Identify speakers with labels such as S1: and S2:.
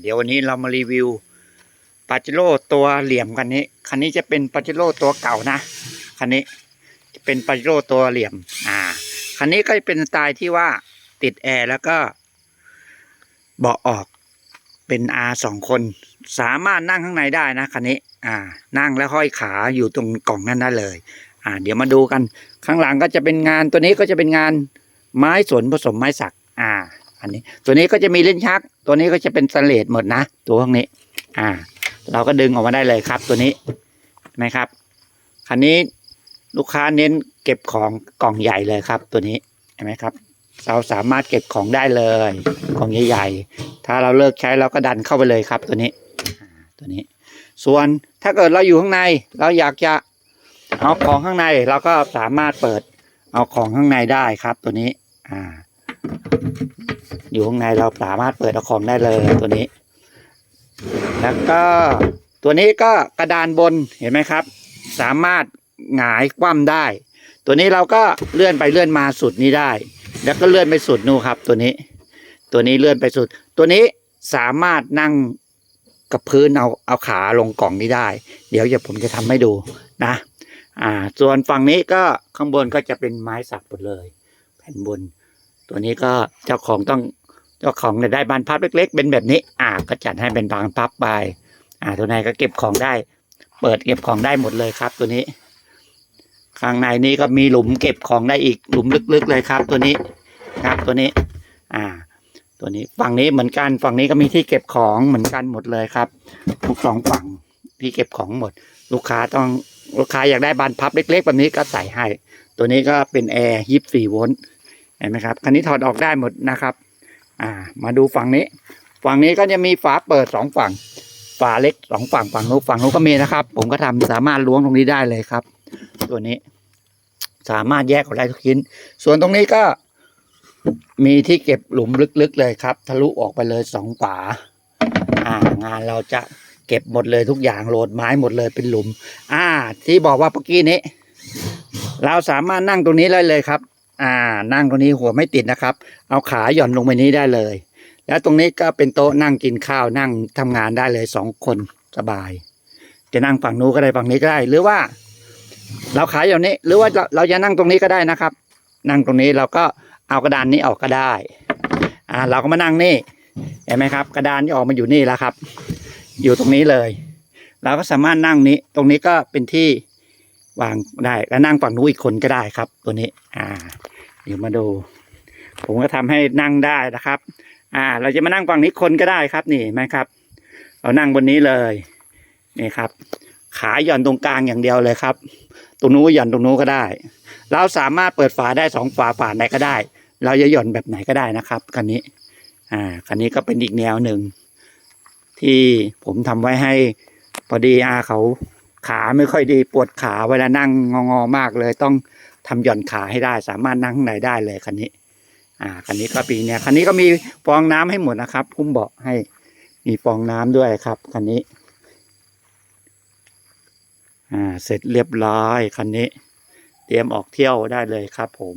S1: เดี๋ยววันนี้เรามารีวิวปาเจโร่ตัวเหลี่ยมคันนี้ คันนี้จะเป็นปาเจโร่ตัวเก่านะ คันนี้จะเป็นปาเจโร่ตัวเหลี่ยม อ่า คันนี้ก็จะเป็นสไตล์ที่ว่าติดแอร์แล้วก็เบาะออกเป็น R สองคน สามารถนั่งข้างในได้นะคันนี้ อ่า นั่งแล้วห้อยขาอยู่ตรงกล่องนั้นได้เลย อ่า เดี๋ยวมาดูกัน ข้างหลังก็จะเป็นงานตัวนี้ก็จะเป็นงานไม้สนผสมไม้สัก อ่า อันนี้ ตัวนี้ก็จะมีลิ้นชัก ตัวนี้ก็จะเป็นสเลดหมดนะ ตัวพวกนี้ อ่า เราก็ดึงออกมาได้เลยครับ ตัวนี้นไหมครับ คันนี้ลูกค้าเน้นเก็บของกล่องใหญ่เลยครับ ตัวนี้เห็นไหมครับ เราสามารถเก็บของได้เลยกล่องใหญ่ๆถ้าเราเลิกใช้เราก็ดันเข้าไปเลยครับ ตัวนี้อ่าตัวนี้ ส่วนถ้าเกิดเราอยู่ข้างใน เราอยากจะเอาของข้างในเราก็สามารถเปิดเอาของข้างในได้ครับ ตัวนี้ อ่า อยู่ข้างในเราสามารถเปิดเอาของได้เลยตัวนี้ แล้วก็ตัวนี้ก็กระดานบนเห็นไหมครับ สามารถหงายคว่ำได้ ตัวนี้เราก็เลื่อนไปเลื่อนมาสุดนี้ได้ แล้วก็เลื่อนไปสุดนู่นครับ ตัวนี้ ตัวนี้เลื่อนไปสุด ตัวนี้สามารถนั่งกับพื้นเอาเอาขาลงกล่องนี้ได้ เดี๋ยวจะผมจะทำให้ดูนะ อ่า ส่วนฝั่งนี้ก็ข้างบนก็จะเป็นไม้สักหมดเลย แผ่นบน ตัวนี้ก็เจ้าของต้องเจ้าของเนี่ยได้บานพับเล็ก ๆ เป็นแบบนี้ อ่า ก็จัดให้เป็นบานพับไป อ่า ตัวไหนก็เก็บของได้ เปิดเก็บของได้หมดเลยครับ ตัวนี้ ข้างในนี้ก็มีหลุมเก็บของได้อีกหลุมลึกๆเลยครับ ตัวนี้ครับตัวนี้ อ่า ตัวนี้ฝั่งนี้เหมือนกันฝั่งนี้ก็มีที่เก็บของเหมือนกันหมดเลยครับทุกสองฝั่งที่เก็บของหมด ลูกค้าต้องลูกค้าอยากได้บานพับเล็ก ๆ แบบนี้ก็ใส่ให้ ตัวนี้ก็เป็นแอร์ยี่สี่โวลต์ เห็นไหมครับคันนี้ถอดออกได้หมดนะครับ อ่า มาดูฝั่งนี้ ฝั่งนี้ก็จะมีฝาเปิดสองฝั่ง ฝาเล็กสองฝั่งฝั่งนู้นฝั่งนู้นก็มีนะครับ ผมก็ทำสามารถล้วงตรงนี้ได้เลยครับ ตัวนี้ สามารถแยกออกได้ทุกชิ้น ส่วนตรงนี้ก็ มีที่เก็บหลุมลึกๆเลยครับ ทะลุออกไปเลยสองฝา อ่างานเราจะเก็บหมดเลยทุกอย่างโหลดไม้หมดเลยเป็นหลุม อ่า ที่บอกว่าเมื่อกี้นี้ เราสามารถนั่งตรงนี้ได้เลยครับ อ่า นั่งตรงนี้หัวไม่ติดนะครับ เอาขาหย่อนลงไปนี้ได้เลย แล้วตรงนี้ก็เป็นโต๊ะนั่งกินข้าวนั่งทำงานได้เลยสองคนสบาย จะนั่งฝั่งนู้นก็ได้ฝั่งนี้ก็ได้ หรือว่า เราขายอย่างนี้ หรือว่าเราเราจะนั่งตรงนี้ก็ได้นะครับ นั่งตรงนี้เราก็เอากระดานนี้ออกก็ได้ อ่า เราก็มานั่งนี่เห็นไหมครับ กระดานที่ออกมาอยู่นี่แล้วครับ อยู่ตรงนี้เลย เราก็สามารถนั่งนี้ ตรงนี้ก็เป็นที่ วางได้แล้วนั่งฝั่งนู้นอีกคนก็ได้ครับ ตัวนี้ อ่า เดี๋ยวมาดู ผมก็ทำให้นั่งได้นะครับ อ่า เราจะมานั่งฝั่งนี้คนก็ได้ครับ นี่ไหมครับ เรานั่งบนนี้เลยนี่ครับ ขาหย่อนตรงกลางอย่างเดียวเลยครับ ตรงนู้นหย่อนตรงนู้นก็ได้ เราสามารถเปิดฝาได้สองฝาฝาไหนก็ได้ เราจะหย่อนแบบไหนก็ได้นะครับคันนี้ อ่าคันนี้ก็เป็นอีกแนวหนึ่งที่ผมทำไว้ให้พอดีอาเขา ขาไม่ค่อยดีปวดขาเวลานั่งงอๆมากเลย ต้องทำหย่อนขาให้ได้ สามารถนั่งข้างในได้เลยคันนี้ อ่าคันนี้ก็ปีเนี้ยคันนี้ก็มีฟองน้ำให้หมดนะครับคุ้มเบาะให้มีฟองน้ำด้วยครับคันนี้ อ่า เสร็จเรียบร้อยคันนี้ เตรียมออกเที่ยวได้เลยครับผม